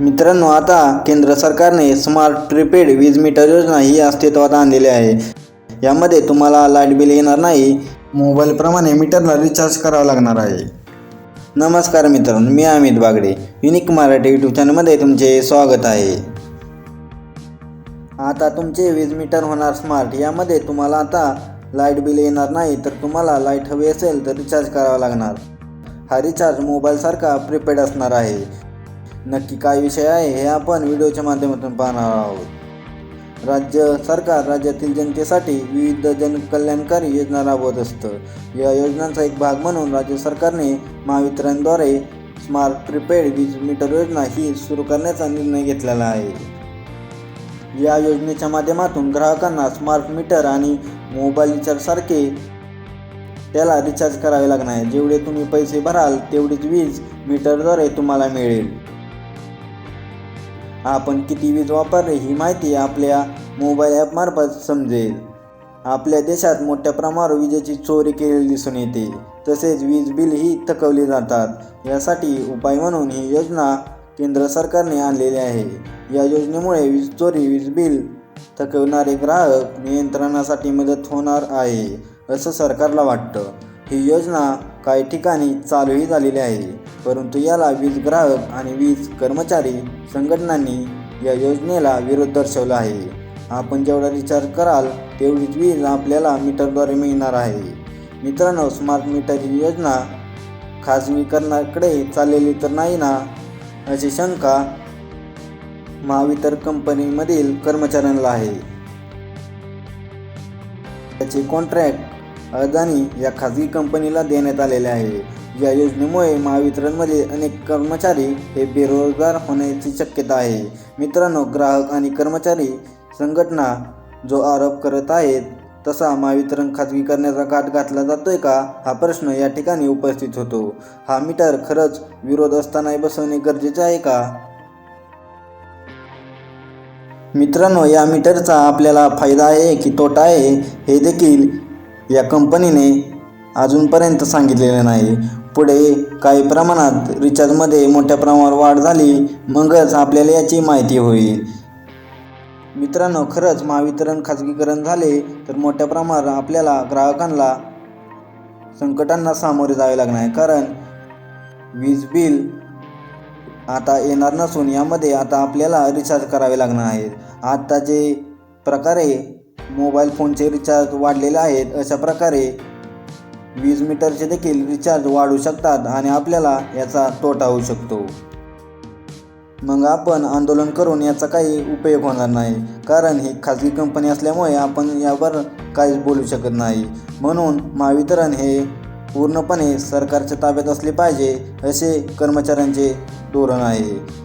मित्रांनो आता केंद्र सरकारने स्मार्ट प्रीपेड वीज मीटर योजना ही अस्तित्वात आणलेली आहे. यामध्ये तुम्हाला लाइट बिल येणार नाही मोबाईलप्रमाणे मीटरला रिचार्ज करावा लागणार आहे. नमस्कार मित्रांनो मी अमित बागडे युनिक मराठी यूट्यूब चॅनलमध्ये तुमचे स्वागत आहे. आता तुमचे वीज मीटर होणार स्मार्ट यामध्ये तुम्हाला आता लाइट बिल येणार नाही तर तुम्हाला लाइट हवी असेल तर रिचार्ज करावा लागणार. हा रिचार्ज मोबाईलसारखा प्रीपेड असणार आहे. नक्की काय विषय आहे हे आपण व्हिडिओच्या माध्यमातून पाहणार आहोत. राज्य सरकार राज्यातील जनतेसाठी विविध जनकल्याणकारी योजना राबवत असतं. या योजनांचा एक भाग म्हणून राज्य सरकारने महावितरणद्वारे स्मार्ट प्रीपेड वीज मीटर योजना ही सुरू करण्याचा निर्णय घेतलेला आहे. या योजनेच्या माध्यमातून ग्राहकांना स्मार्ट मीटर आणि मोबाईल रिचार्जसारखे त्याला रिचार्ज करावे लागणार आहे. जेवढे तुम्ही पैसे भराल तेवढीच वीज मीटरद्वारे तुम्हाला मिळेल. आपण किती वीज वापरली ही माहिती आपल्या मोबाईल ॲपमार्फत समजेल. आपल्या देशात मोठ्या प्रमाणावर विजेची चोरी केलेली दिसून येते. तसेच वीज बिलही थकवली जातात. यासाठी उपाय म्हणून ही योजना केंद्र सरकारने आणलेली आहे. या योजनेमुळे वीज चोरी वीज बिल थकवणारे ग्राहक नियंत्रणासाठी मदत होणार आहे असं सरकारला वाटतं. ही योजना काही ठिकाणी चालूही झालेली आहे. परंतु याला वीज ग्राहक आणि वीज कर्मचारी संघटनांनी या योजनेला विरोध दर्शवला आहे. आपण जेवढा रिचार्ज कराल तेवढीच वीज आपल्याला मीटरद्वारे मिळणार आहे. मित्रांनो स्मार्ट मीटरची योजना खाजगीकरणाकडे चाललेली तर नाही ना? अशी शंका महावितर कंपनीमधील कर्मचाऱ्यांना आहे. त्याचे कॉन्ट्रॅक्ट अदानी या खाजगी कंपनीला देण्यात आलेले आहे. या योजनेमुळे महावितरणमध्ये अनेक कर्मचारी हे बेरोजगार होण्याची शक्यता आहे. मित्रांनो ग्राहक आणि कर्मचारी संघटना जो आरोप करत आहेत तसा महावितरण खाजगी करण्याचा घाट घातला जातोय का? हा प्रश्न या ठिकाणी उपस्थित होतो. हा मीटर खरंच विरोध असताना बसवणे गरजेचे आहे का? मित्रांनो या मीटरचा आपल्याला फायदा आहे की तोटा आहे हे देखील या कंपनीने अजूनपर्यंत सांगितलेलं नाही. पुढे काही प्रमाणात रिचार्जमध्ये मोठ्या प्रमाणावर वाढ झाली मगच आपल्याला याची माहिती होईल. मित्रांनो खरंच महावितरण खाजगीकरण झाले तर मोठ्या प्रमाणावर आपल्याला ग्राहकांना संकटांना सामोरे जावे लागणार आहे. कारण वीज बिल आता येणार नसून यामध्ये आता आपल्याला रिचार्ज करावे लागणार आहेत. आता जे प्रकारे मोबाईल फोनचे रिचार्ज वाढलेले आहेत. अशा प्रकारे वीज मीटरचे देखील रिचार्ज वाढू शकतात आणि आपल्याला याचा तोटा होऊ शकतो. मग आपण आंदोलन करून याचा काही उपयोग होणार नाही कारण ही खाजगी कंपनी असल्यामुळे आपण यावर काहीच बोलू शकत नाही. म्हणून महावितरण हे पूर्णपणे सरकारच्या ताब्यात असले पाहिजे असे कर्मचाऱ्यांचे धोरण आहे.